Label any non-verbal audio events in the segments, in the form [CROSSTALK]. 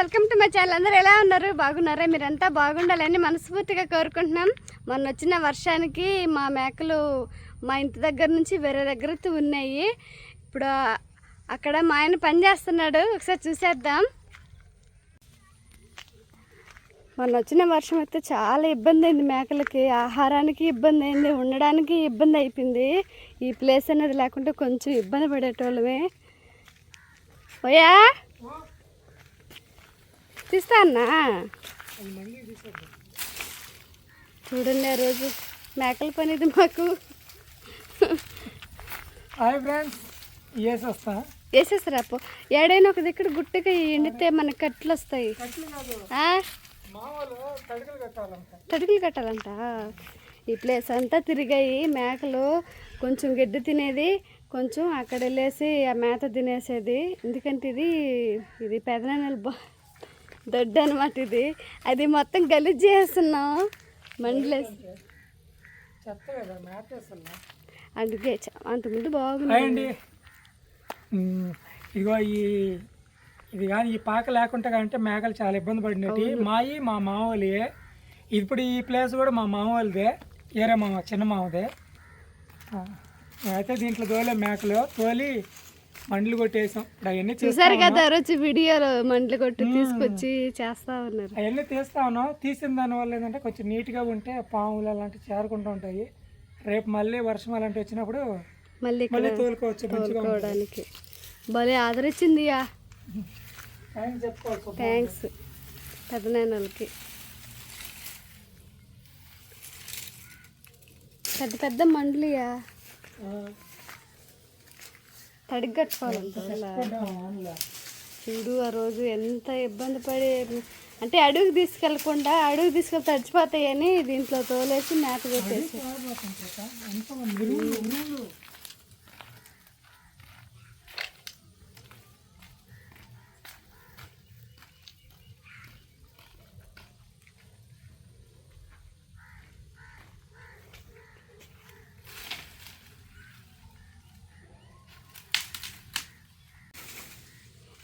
Welcome to my channel. అందరూ ఎలా ఉన్నారు? బాగున్నారా? మీరంతా బాగుండాలని మనస్ఫూర్తిగా కోరుకుంటున్నాం. మొన్న వచ్చిన వర్షానికి మా మేకలు మా ఇంటి దగ్గర నుంచి వేరే దగ్గర ఉన్నాయి ఇప్పుడు అక్కడ మా ఆయన పని చేస్తున్నాడు. ఒకసారి చూసేద్దాం. మొన్న వచ్చిన వర్షం అయితే చాలా ఇబ్బంది అయింది మేకలకి. ఆహారానికి ఇబ్బంది అయింది. ఉండడానికి ఇబ్బంది అయిపోయింది. ఈ ప్లేస్ అనేది లేకుంటే కొంచెం ఇబ్బంది పడేటోళ్ళమే. ఓయా తీస్తా అన్నా? చూడండి ఆ రోజు మేకల పని ఇది మాకు. హాయ్ ఫ్రెండ్స్ వేసేస్తారా అప్పు? ఏడైనా ఒక దగ్గర గుట్టగా ఎండితే మనకి కట్లు వస్తాయి. తడుకులు కట్టాలంట? ఈ ప్లేస్ అంతా తిరిగాయి. మేకలు కొంచెం గడ్డి తినేది కొంచెం అక్కడ వెళ్ళేసి ఆ మేత తినేసేది. ఎందుకంటే ఇది ఇది పెదనాన్నల బా దొడ్డు అనమాట ఇది. అది మొత్తం గలీజ్ చేస్తున్నాం. మండలేసి. అందుకే అంతకుముందు బాగుంది. ఇదిగో ఈ ఇది కానీ ఈ పాక లేకుండా అంటే మేకలు చాలా ఇబ్బంది పడినట్టు. మాయి మా మామూలియే ఇప్పుడు ఈ ప్లేస్ కూడా మా మామూలుదే ఏరే మామ చిన్న మామదే అయితే దీంట్లో తోలే మేకలు. తోలి మండలు కొట్టేసాం. అవన్నీ చూసారు కదా రోజు వీడియోలో మంటలు కొట్టి తీసుకొచ్చి చేస్తా ఉన్నారు. అవన్నీ తీస్తా ఉన్నాం. తీసిన దానివల్ల ఏంటంటే కొంచెం నీట్గా ఉంటే పాములు అలాంటివి చేరుకుంటూ ఉంటాయి. రేపు మళ్ళీ వర్షం అలాంటివి వచ్చినప్పుడు మళ్ళీ మళ్ళీ తోలుకోవచ్చు. తోలుకోవడానికి. భలే ఆదరించిందియా థ్యాంక్స్. థ్యాంక్స్ పెద్దనాన్నలకి. పెద్ద పెద్ద మండలియా ఆ, తడిగి కట్టుకోవాలంట అసలు. కొట్టాం అందులో. చూడు ఆ రోజు ఎంత ఇబ్బంది పడి అంటే అడుగు తీసుకెళ్ళకుండా అడుగు తీసుకెళ్తే తడిచిపోతాయని దీంట్లో తోలేసి మేత పెట్టేసి.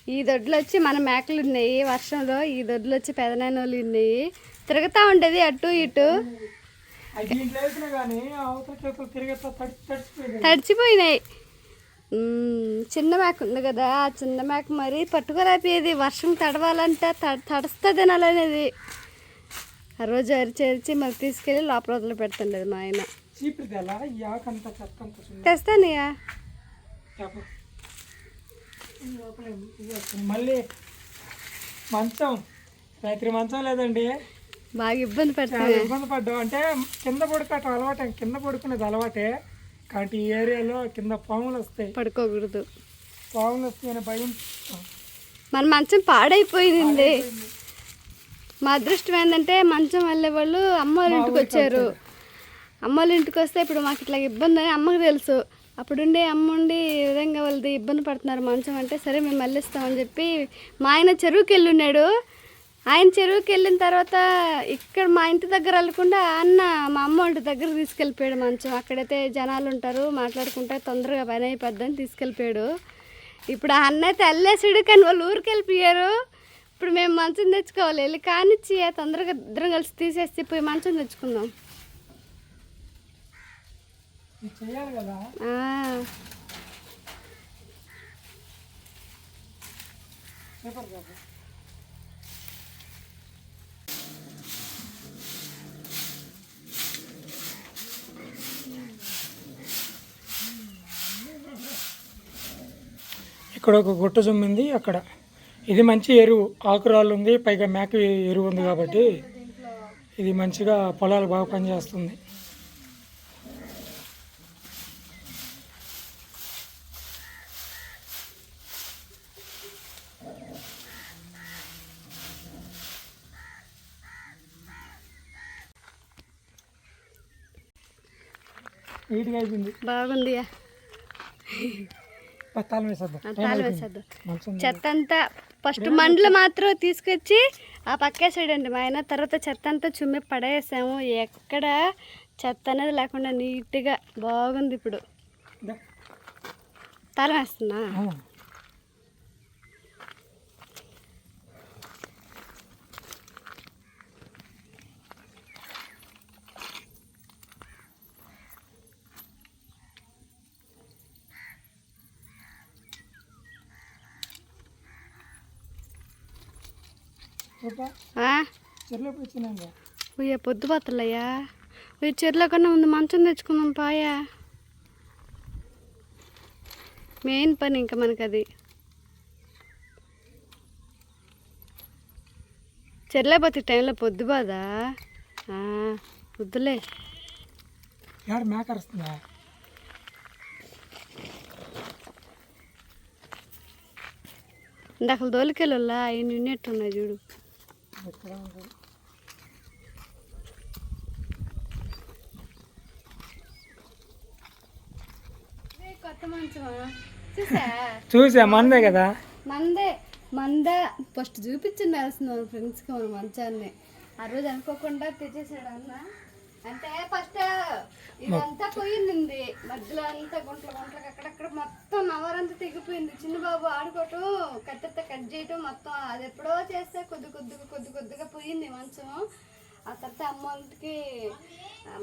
ఈ దొడ్లు వచ్చి మన మేకలు ఉన్నాయి వర్షంలో ఈ దొడ్లు వచ్చి పెదనాన్నోళ్ళు ఉన్నాయి తిరుగుతూ ఉండేది అటు ఇటు. తడిచిపోయినాయి. చిన్న మేక ఉంది కదా ఆ చిన్న మేక మరి పట్టుకోలేకపోయేది వర్షం తడవాలంటే తడ తడుస్తా తినాలనేది ఆ రోజు అరిచి అరిచి మరి తీసుకెళ్ళి లోపల వదిలి పెడుతుండేది మా ఆయన. తెస్తానయ్యా చెప్పు లోపలే ఇది వస్తుంది. మళ్ళీ మంచం. రాత్రి మంచం లేదండి. బాగా ఇబ్బంది పెడతాయి ఇబ్బంది పడ్డాం అంటే కింద పడుకోవటం అలవాటే కింద పడుకునేది అలవాటే. కాబట్టి ఈ ఏరియాలో కింద పాములు వస్తాయి. పడుకోకూడదు. పాములు వస్తాయని భయం. మన మంచం పాడైపోయింది. మా అదృష్టం ఏంటంటే మంచం వెళ్ళే వాళ్ళు అమ్మ వాళ్ళ ఇంటికి వచ్చారు. అమ్మ వాళ్ళ ఇంటికి వస్తే ఇప్పుడు మాకు ఇట్లా ఇబ్బంది అని అమ్మకి తెలుసు. అప్పుడుండి అమ్మ ఉండి ఈ విధంగా వాళ్ళది ఇబ్బంది పడుతున్నారు మంచం అంటే సరే మేము మళ్ళీ చెప్పి మా ఆయన చెరువుకి వెళ్ళున్నాడు ఆయన చెరువుకి వెళ్ళిన తర్వాత ఇక్కడ మా ఇంటి దగ్గర వెళ్ళకుండా అన్న మా అమ్మ ఇంటి దగ్గర తీసుకెళ్ళిపోయాడు మంచం. అక్కడైతే జనాలు ఉంటారు మాట్లాడుకుంటే తొందరగా పని అయిపోద్దని తీసుకెళ్ళిపోయాడు. ఇప్పుడు ఆ అన్న అయితే వెళ్ళేసాడు కానీ వాళ్ళు ఊరికి వెళ్ళిపోయారు ఇప్పుడు మేము మంచం తెచ్చుకోవాలి వెళ్ళి కానిచ్చి తొందరగా ఇద్దరం కలిసి తీసేసి పోయి మంచం తెచ్చుకుందాం. చేయాలి కదా? ఆ, సూపర్ కదా? ఇక్కడ ఒక గుట్ట జుమ్మింది అక్కడ. ఇది మంచి ఎరువు. ఆకురాళ్ళు ఉంది పైగా మేక ఎరువు ఉంది కాబట్టి ఇది మంచిగా పొలాలు బాగా పనిచేస్తుంది. నీట్గా అయిపోయింది. బాగుంది తాళం వేసేద్దాం. చెత్త అంతా ఫస్ట్ మండలు మాత్రం తీసుకొచ్చి ఆ పక్కేసాడండి మా ఆయన తర్వాత చెత్త అంతా చుమ్మి పడేసాము. ఎక్కడ చెత్త అనేది లేకుండా నీట్గా బాగుంది ఇప్పుడు. తాళం వేస్తున్నా ఆ. రూపా ఆ? చెర్లు ఎప్పుడు వచ్చినాక ఉయ్య పొద్దు పత్తలయ్యా. ఉయ్య చెరులో కన్నా ముందు మంచం తెచ్చుకుందాం పాయా. మెయిన్ పని ఇంకా మనకి అది చెర్లే పోతే టైంలో పొద్దు బాదా ఆ, వద్దులే. ఏడ మేక అరుస్తుందా? ఇందాక దోలికెళ్ళా అవి నిన్నట్టున్నాయి చూడు. ఎక్కడ ఉంది? కొత్త మంచమా చూసా? చూసా మందే కదా. మందే మందే. ఫస్ట్ చూపించిండాల్సింది మన ఫ్రెండ్స్కి మన మంచాన్ని. ఆ రోజు అనుకోకుండా తెచ్చేసాడు అన్న అంటే ఫస్ట్ ఇదంతా పోయింది మధ్యలో అంతా గుంటలు గుంటలకు అక్కడక్కడ మొత్తం నవరంతా తెగిపోయింది. చిన్న బాబు ఆడుకోవటం కట్టెత్త కట్ చేయటం మొత్తం అది ఎప్పుడో చేస్తే కొద్ది కొద్దిగా కొద్ది కొద్దిగా పోయింది మంచం. ఆ తర్వాత అమ్మకి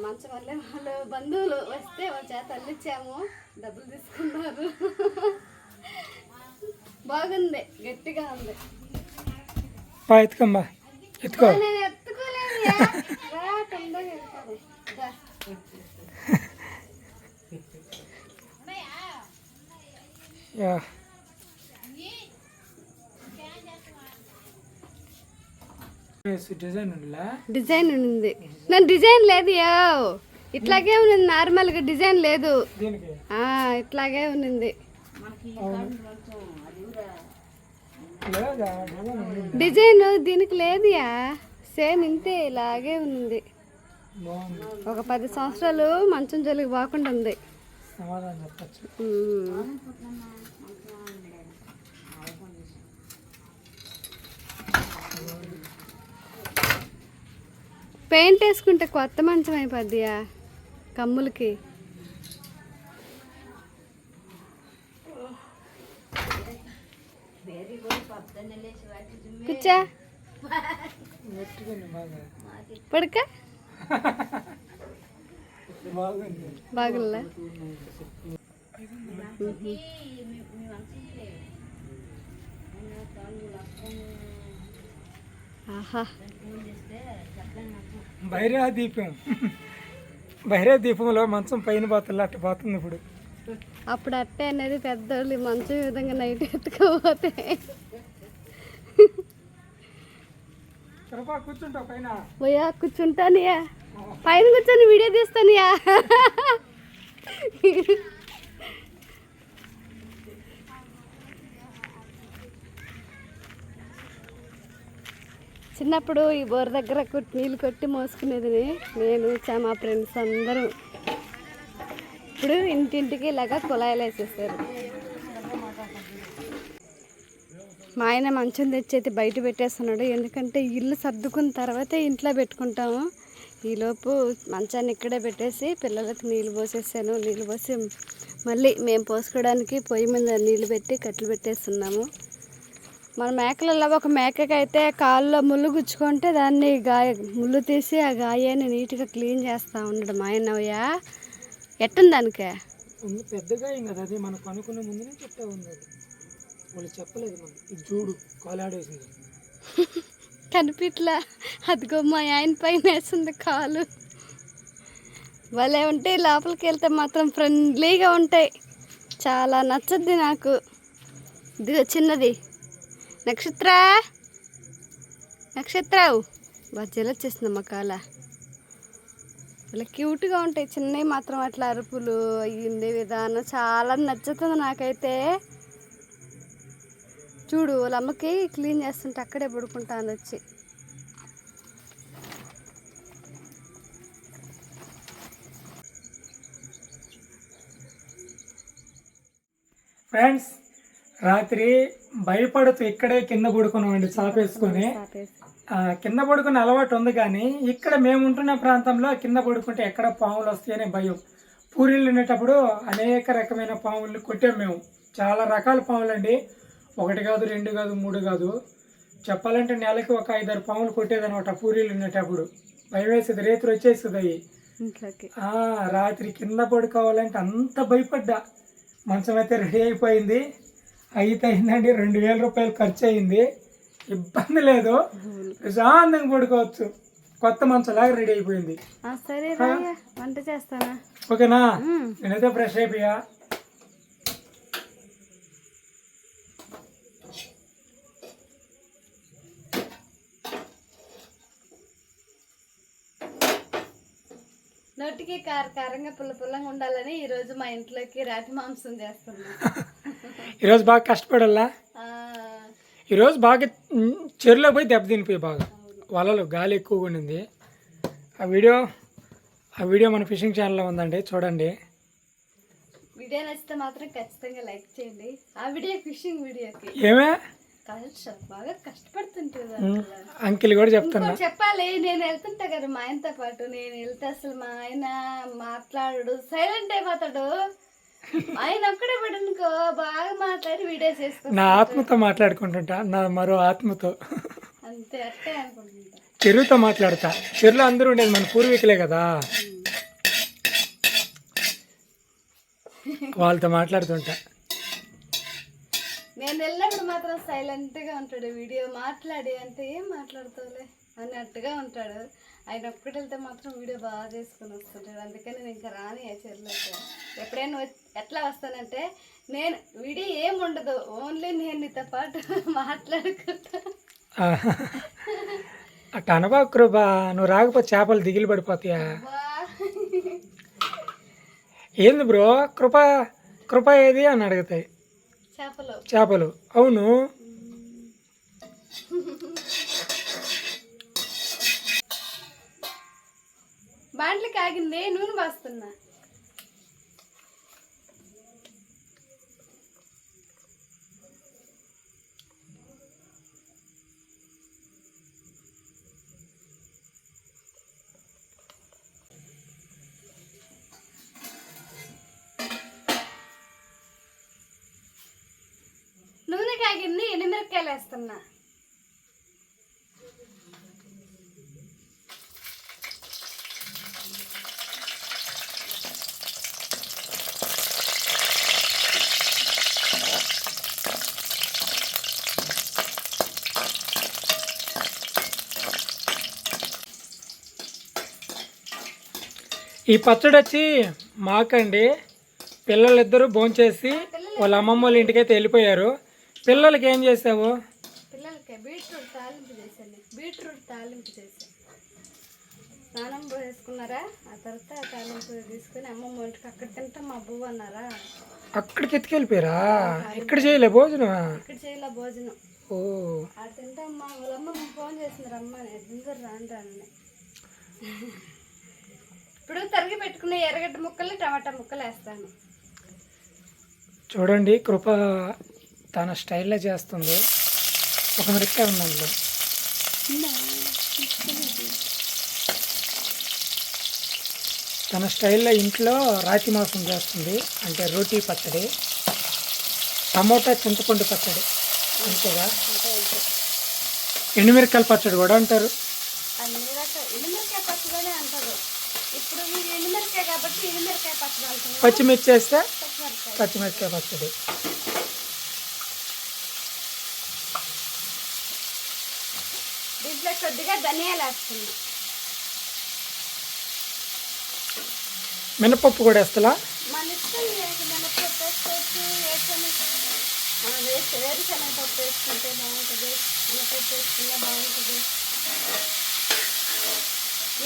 మంచం వల్లే వాళ్ళు బంధువులు వస్తే వాళ్ళ చేత అల్లిచ్చాము. డబ్బులు తీసుకున్నారు. బాగుంది గట్టిగా ఉంది. పా ఎత్తుకోమ్మా. ఎత్తుకో. నేను ఎత్తుకోలేను యా. డిజైన్ ఉంది. నేను డిజైన్ లేదు యో. ఇట్లాగే ఉంది నార్మల్గా డిజైన్ లేదు. దీనికి? ఆ, ఇట్లాగే ఉంది లేదా? డిజైన్ దీనికి లేదుయా సేమ్ ఇంతే ఇలాగే ఉంది ఒక పది సంవత్సరాలు మంచం జోలికి బాగుండా ఉంది. సమాధానం చెప్పచ్చు. పెయింట్ వేసుకుంటే కొత్త మంచం అయిపోద్దియా కమ్ములకి. కూర్చా. పడుక. [LAUGHS] బాగుంది? భైరవ దీపం భైరవ దీపంలో మంచం పైన పోతుంది అట్ట పోతుంది ఇప్పుడు. అప్పుడు అట్టే అనేది పెద్దోళ్ళు మంచం విధంగా నైట్ ఎత్తుకోపోతే కృపా కూర్చుంటావు పైన. కూర్చుంటానియా? పైన కూర్చొని వీడియో తీస్తానియా? చిన్నప్పుడు ఈ బోర్ దగ్గర కొట్టి నీళ్ళు కొట్టి మోసుకునేది నేను చా మా ఫ్రెండ్స్ అందరూ. ఇప్పుడు ఇంటింటికి ఇలాగా కుళాయిలు వేసేస్తారు. మా ఆయన మంచం తెచ్చి అయితే బయట పెట్టేస్తున్నాడు. ఎందుకంటే ఇల్లు సర్దుకున్న తర్వాతే ఇంట్లో పెట్టుకుంటాము. ఈలోపు మంచాన్ని ఇక్కడే పెట్టేసి పిల్లలకు నీళ్ళు పోసేసాను. నీళ్ళు పోసి మళ్ళీ మేము పోసుకోవడానికి పొయ్యి మీద నీళ్ళు పెట్టి కట్టెలు పెట్టేస్తున్నాము. మన మేకలలో ఒక మేకకైతే కాల్లో ముళ్ళు గుచ్చుకుంటే దాన్ని గాయ ముళ్ళు తీసి ఆ గాయాన్ని నీట్గా క్లీన్ చేస్తూ ఉండడం మా ఆయనయ్యా ఎట్టుంది దానికే పెద్దగా కదా అది. మనకు అనుకున్న ముందునే చెప్తా ఉంది వాళ్ళు చెప్పలేదు మనం. ఇది చూడు కోలాడేసింది. [LAUGHS] కనిపిట్లా. అదిగో మా ఆయన పైన వేసింది కాలు. భలే ఉంటాయి లోపలికి వెళ్తే మాత్రం ఫ్రెండ్లీగా ఉంటాయి. చాలా నచ్చద్ది నాకు. ఇదిగో చిన్నది. నక్షత్ర? నక్షత్రావు? బజ్జీలో వచ్చేసింది అమ్మ కాల ఇలా క్యూట్గా ఉంటాయి. చిన్నవి మాత్రం అట్లా అరుపులు అయ్యింది విధానం చాలా నచ్చుతుంది నాకైతే. చూడు వాళ్ళ అమ్మకి క్లీన్ చేస్తుంటే అక్కడే పడుకుంటాను వచ్చి. ఫ్రెండ్స్ రాత్రి భయపడుతూ ఇక్కడే కింద పడుకున్నామండి చాపేసుకొని కింద పడుకునే అలవాటు ఉంది కానీ ఇక్కడ మేము ఉంటున్న ప్రాంతంలో కింద పడుకుంటే ఎక్కడ పాములు వస్తాయనే భయం. పూరీలు ఉండేటప్పుడు అనేక రకమైన పాములు కొట్టాం మేము. చాలా రకాల పాములు అండి ఒకటి కాదు రెండు కాదు మూడు కాదు. చెప్పాలంటే నెలకి ఒక ఐదారు పాములు కొట్టేదనమాట పూరీలు ఉండేటప్పుడు భయం వేసేది రేతులు వచ్చేస్తుంది అవి రాత్రి కింద పడుకోవాలంటే అంత భయపడ్డా. మంచం అయితే రెడీ అయిపోయింది. అయితే అయిందండి రెండు వేల రూపాయలు ఖర్చు అయింది ఇబ్బంది లేదు. ప్రశాంతంగా పడుకోవచ్చు. కొత్త మంచంలాగా రెడీ అయిపోయింది. సరే వంట చేస్తానా? ఓకేనా. నేనైతే ఫ్రెష్ అయిపోయా. నోటికి కార కారంగా పుల్ల పుల్లంగా ఉండాలని ఈ రోజు మా ఇంట్లోకి రాతి మాంసం చేస్తున్నా. [LAUGHS] ఈరోజు బాగా కష్టపడాలా? ఈరోజు బాగా మ్, చెరువులో పోయి దెబ్బ తినిపోయి బాగా. వలలు గాలి ఎక్కువగా ఉండింది. ఆ వీడియో ఆ వీడియో మన ఫిషింగ్ ఛానల్లో ఉందండి చూడండి. వీడియో నచ్చితే మాత్రం ఖచ్చితంగా లైక్ చేయండి. ఆ వీడియో ఫిషింగ్ వీడియోకి. ఏమే? బాగా అంకిల్ కూడా చెప్తున్నా. చెప్పాలి నేను వెళ్తుంటా కదా మా ఆయనతో పాటు. నేను వెళ్తే అసలు మా ఆయన మాట్లాడు సైలెంట్ అయిపోతాడు. ఆయన ఒక్కడే పడనుకో బాగా మాట్లాడి వీడియో చేసుకో నా ఆత్మతో మాట్లాడుకుంటుంటా నా మరో ఆత్మతో. అంతే అట్టే అనుకుంటుంటా. చెరువుతో మాట్లాడతా. చెరువులో అందరూ ఉండేది మన పూర్వీకులే కదా. వాళ్ళతో మాట్లాడుతుంటా. నేను వెళ్ళినప్పుడు మాత్రం సైలెంట్గా ఉంటాడు. వీడియో మాట్లాడి అంటే ఏం మాట్లాడుతావులే? అన్నట్టుగా ఉంటాడు. ఆయన ఒక్కటి వెళ్తే మాత్రం వీడియో బాగా చేసుకొని వస్తుంటాడు. అందుకని నేను ఇంకా రాని ఆ చెరువులోకి ఎప్పుడైనా వచ్చి- ఎట్లా వస్తానంటే నేను వీడియో ఏం ఉండదు. ఓన్లీ నేను నీతో పాటు [LAUGHS] మాట్లాడుకుంటా. అట్ట అనబా కృపా నువ్వు రాకపోతే చేపలు దిగిలి పడిపోతాయా. ఏంది బ్రో? కృప కృప ఏది అని అడుగుతాయి. చేపలు. అవును. బాండ్లకి ఆగింది నూనె పోస్తున్నా కాగింది ఎండుమిరపకాయలు వేస్తున్నా. ఈ పచ్చడి వచ్చి మాకండి. పిల్లలిద్దరూ భోంచేసి వాళ్ళ అమ్మమ్మ వాళ్ళ ఇంటికైతే వెళ్ళిపోయారు. పిల్లలకి ఏం చేసావు? పిల్లలకి బీట్రూట్ తాలింపు చేశాను. బీట్రూట్ తాలింపు చేశాను. స్నానం వేసుకున్నారా ఆ తర్వాత తాలింపు తీసుకుని అమ్మమ్మ ఇంటికి అక్కడ తింటాం మా అబ్బు అన్నారా? అక్కడికి ఎత్తుకెళ్ళిపోయారా ఇక్కడ చేయలే భోజనం? ఇక్కడ చేయాల భోజనం. ఓ. ఆడ తింటాం మా వాళ్ళ అమ్మ ఫోన్ చేసింది రమ్మని ఎదురు రాను రానని ఇప్పుడు తరిగి పెట్టుకున్న ఎర్రగడ్డ ముక్కలు టమాటా ముక్కలు వేస్తాను. చూడండి కృప తన స్టైల్లో చేస్తుంది. ఒక మిరపకాయ ఉంది అందులో. తన స్టైల్లో ఇంట్లో రాతి మాంసం చేస్తుంది. అంటే రోటీ పచ్చడి టమోటా చింతపండు పచ్చడి. అంతేగా. ఎండుమిరకాయల పచ్చడి కూడా అంటారు. పచ్చిమిర్చి వేస్తే పచ్చిమిరకాయ పచ్చడి దీంట్లో కొద్దిగా ధనియాలు వేస్తున్నా. మినపప్పు కూడా వేస్తలా? మన ఇష్టం మినపప్పు వేసుకోవచ్చు వేరుశనగ ఆ, వేసి వేరుశనగ పప్పు వేసుకుంటే బాగుంటుంది మినపప్పు వేసుకున్నా బాగుంటుంది.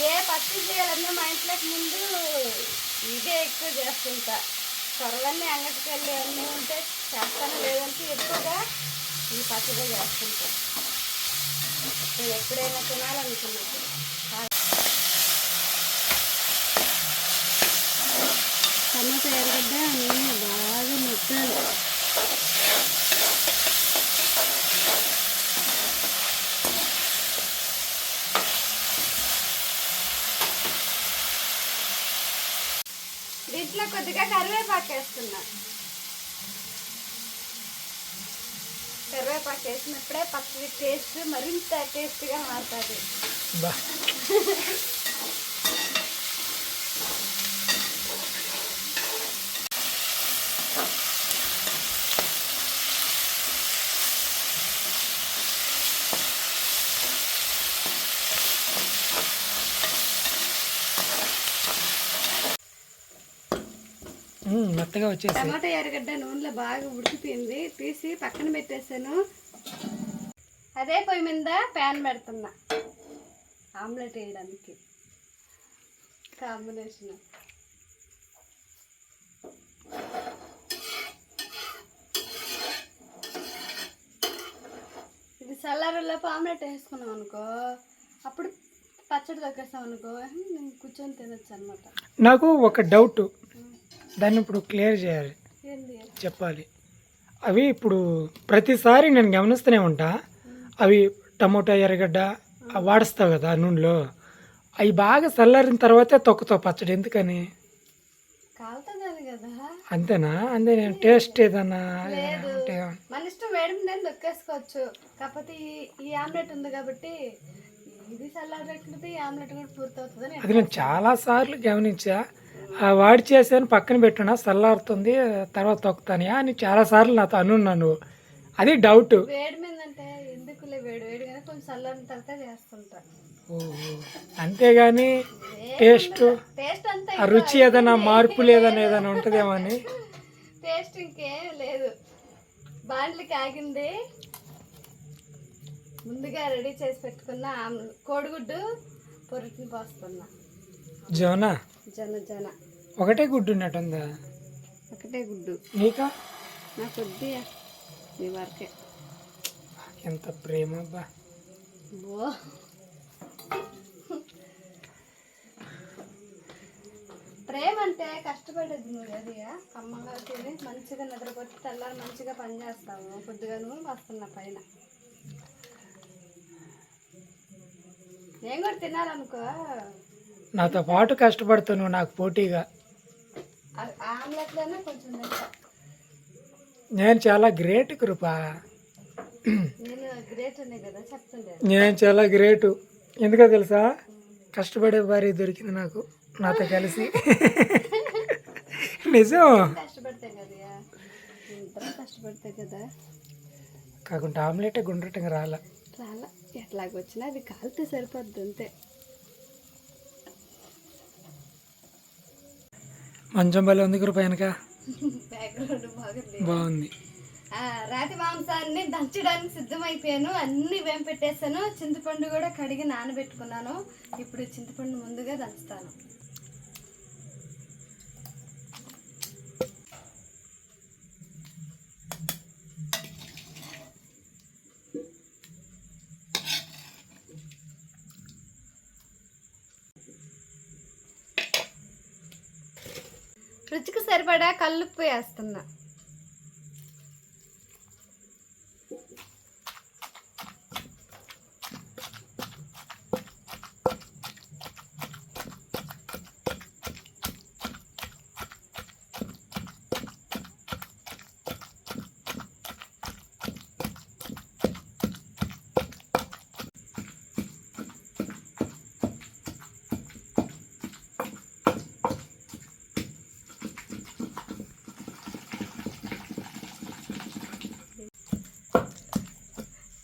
ఏ పచ్చి చేయాలన్నా మా ఇంట్లోకి ముందు ఇదే ఎక్కువ చేస్తుంటా. త్వరలన్నీ అంగటికి వెళ్ళి అన్నీ ఉంటే చేస్తాను లేదంటే ఎక్కువగా ఈ పచ్చడి చేస్తుంటా. నేను ఎప్పుడైనా తినాలనుకున్నప్పుడు టమాటా ఎర్రగడ్డ నేను బాగా మగ్గాలి దీంట్లో కొద్దిగా కరివేపాకు వేస్తున్నా కరివేపాకు వేసినప్పుడే పచ్చడి టేస్ట్ మరింత టేస్ట్గా మారుతుంది. [LAUGHS] మెత్తగా వచ్చేసి. టమాటా ఎర్రగడ్డ నూనెలో బాగా ఉడికిపోయింది. తీసి పక్కన పెట్టేసాను. అదే పొయ్యి మీద ప్యాన్ పెడుతున్నా. ఆమ్లెట్ వేయడానికి. కాంబినేషన్. ఇది చల్లారలోపు ఆమ్లెట్ వేసుకున్నాం అనుకో అప్పుడు పచ్చడి తగ్గేస్తాం అనుకో నేను కూర్చొని తినొచ్చు అనమాట నాకు ఒక డౌట్ దాన్ని ఇప్పుడు క్లియర్ చేయాలి. చెప్పాలి. అవి ఇప్పుడు ప్రతిసారి నేను గమనిస్తూనే ఉంటా. అవి టమోటా ఎర్రగడ్డ వాడుస్తావు కదా నూనెలో. అవి బాగా చల్లారిన తర్వాతే తొక్కుతావు పచ్చడి. ఎందుకని? అంతేనా? అంతే నేను టేస్ట్ ఏదన్నా మన ఇష్టం వేడి నేను దొక్కేసుకోవచ్చు కాకపోతే ఈ ఆమ్లెట్ ఉంది కాబట్టి ఇది చల్లారెట్లది ఈ ఆమ్లెట్ కూడా పూర్తవుతుందని అది నేను చాలా సార్లు గమనించా. వాడి చేసాను పక్కన పెట్టున్నా చల్లారుతుంది తర్వాత తొక్కుతాను. అని చాలా సార్లు నాతో అనున్నాను. అది డౌట్ అంతేగాని టేస్ట్ రుచి ఏదైనా మార్పు లేదని ఏదైనా ఉంటుందేమో అని. టేస్ట్ ఇంకేం లేదు. బాండ్లకి ఆగింది ముందుగా రెడీ చేసి పెట్టుకున్న కోడిగుడ్డు పొరుటిని పోస్తున్నా. జోనా జన జన. ఒకటే గుడ్డు ఉన్నట్టుందా? ఒకటే గుడ్డు. నీకా? నాకు వద్దు నీ వరకే. ఎంత ప్రేమ అబ్బా. ఓ ప్రేమ అంటే కష్టపడేది నువ్వు అది కమ్మగా తిని మంచిగా నిద్రపోతే తెల్లారి మంచిగా పని చేస్తావు. కొద్దిగా నువ్వు వస్తున్నా పైన. నేను కూడా తినాలనుకో. నాతో పాటు కష్టపడుతున్నావు నాకు పోటీగా. నేను చాలా గ్రేట్ కృప. నేను చాలా గ్రేటు. ఎందుకో తెలుసా? కష్టపడే భార్య దొరికింది నాకు నాతో కలిసి. [LAUGHS] నిజం? కాకుండా ఆమ్లెట్ గుండ్రటంగా రాలా. రాలా. ఎట్లాగొచ్చినా అది కాలితే సరిపోద్ది అంతే. మంచం బలి ఉంది కృప వెనక బాగుంది. బాగుంది. ఆ, రాతి మాంసాన్ని దంచడానికి సిద్ధమైపోయాను. అన్ని వేం పెట్టేశాను. చింతపండు కూడా కడిగి నానబెట్టుకున్నాను. ఇప్పుడు చింతపండు ముందుగా దంచుతాను. రుచికి వేస్తున్నా.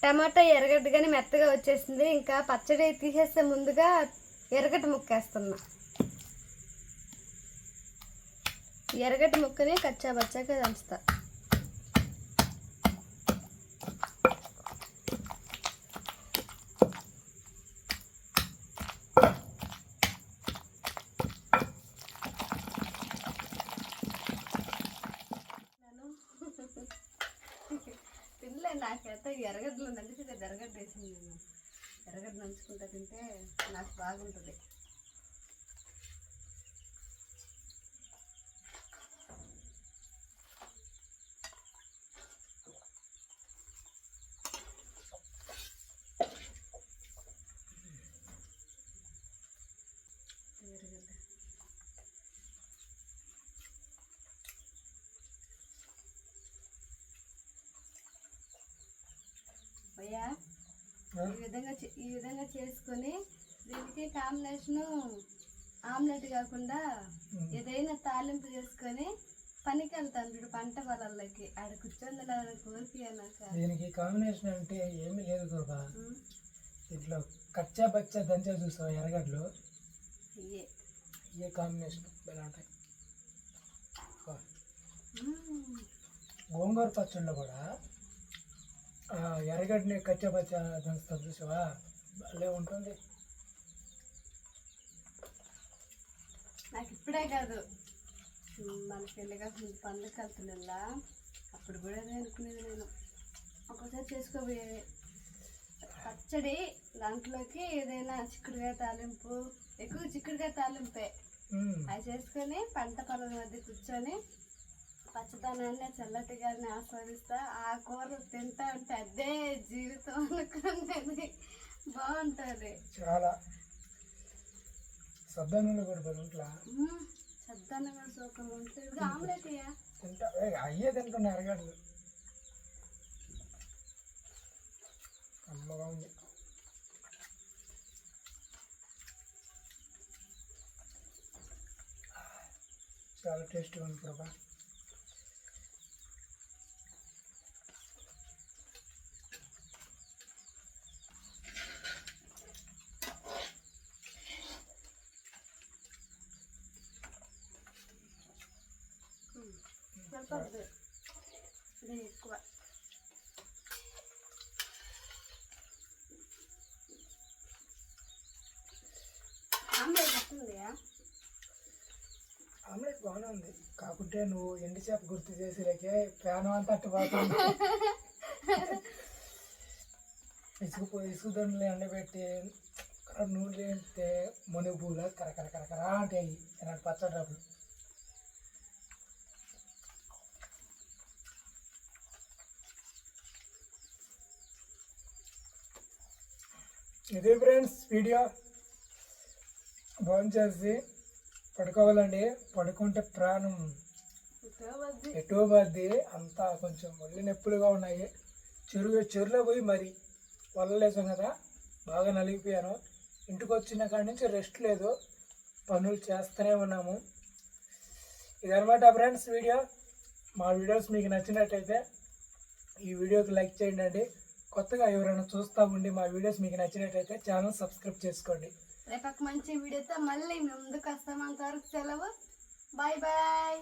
టమాటా ఎరగడ్డగానే కానీ మెత్తగా వచ్చేసింది. ఇంకా పచ్చడి తీసేస్తే ముందుగా ఎరగడ్డ ముక్కేస్తున్నా. ఎరగడ్డ ముక్కని కచ్చా బచ్చాగా దంచుతా. నాకైతే ఎర్రగడ్డలు నంచితే ఎర్రగడ్డ వేసింది నేను. ఎర్రగడ్డ నంచుకుంటా తింటే నాకు బాగుంటుంది ఎర్రగడ్డ భయ్యా ఈ విధంగా చే- ఈ విధంగా చేసుకొని దీనికి కాంబినేషను ఆమ్లెట్ కాకుండా ఏదైనా తాలింపు చేసుకొని పనికి వెళ్తాను చూడు పంట పొలాల్లోకి ఆడ కూర్చొని కోరిక నాకు దీనికి కాంబినేషన్ అంటే ఏమీ లేదు కృప. ఇట్లా కచ్చా బచ్చా దంచా చూసావు ఎర్రగడ్డలు? ఇయ్యే ఏ కాంబినేషన్ ఎలా ఉంటాయి. గోంగూర పచ్చళ్ళు కూడా ఎర్రగడ్డని కచ్చపచ్చ దంచుతారు చూసావా? భలే ఉంటుంది. నాకు ఇప్పుడే కాదు. మన పెళ్ళిగా పండుగ వెళ్తున్నా అప్పుడు కూడా అదే అనుకునేది నేను. ఒక్కోసారి చేసుకోబోయేది పచ్చడి దాంట్లోకి ఏదైనా చిక్కుడుకాయ తాలింపు ఎక్కువ చిక్కుడుకాయ తాలింపే. అది చేసుకొని పంట పొలం మధ్య కూర్చొని పచ్చదనాన్ని చల్లటిగానే ఆస్వాదిస్తా ఆ కూరలు తింటా ఉంటే అదే జీవితం అనుకునేది బాగుంటుంది. చాలా. సద్దన్నులు కూడా ఉంటుంది ఆమ్లెట్ తింటా. అయ్యే తింటున్నా ఎర్రగడ్డలు అమ్మగా ఉంది. చాలా టేస్టీగా ఉంది ప్రభా సరిపోద్ది ఇది ఎక్కువ. ఆమ్లెట్ వస్తుందియా ఆమ్లెట్ బాగానే ఉంది. కాకుంటే నువ్వు ఎండి చేప గుర్తు చేసేలాకే ప్రాణం అంతా అట్టుపోతుంది ఇసుకు ఇసుకు దండలు ఎండబెట్టి నూనెలు వేస్తే మునిగి పూలు కరకర కరకర అంటే ఇలాంటి పచ్చడి డబ్బులు ఇది ఫ్రెండ్స్ వీడియో. భోజనం చేసి పడుకోవాలండి. పడుకుంటే ప్రాణం. ఎటో పద్ది అంతా కొంచెం ఒళ్ళు నొప్పులుగా ఉన్నాయి. చెరువు చెరువులో పోయి మరి వల్లలేసాం కదా బాగా నలిగిపోయాను. ఇంటికి వచ్చిన కాడి నుంచి రెస్ట్ లేదు. పనులు చేస్తూనే ఉన్నాము. ఇదనమాట ఫ్రెండ్స్ వీడియో. మా వీడియోస్ మీకు నచ్చినట్టయితే ఈ వీడియోకి లైక్ చేయండి అండి. కొత్తగా ఎవరైనా చూస్తూ ఉండి మా వీడియోస్ మీకు నచ్చినట్టయితే ఛానల్ సబ్స్క్రైబ్ చేసుకోండి. రేపు మంచి వీడియోతో మళ్ళీ మేము ముందుకు వస్తాం. అంతవరకు సెలవు. Bye bye.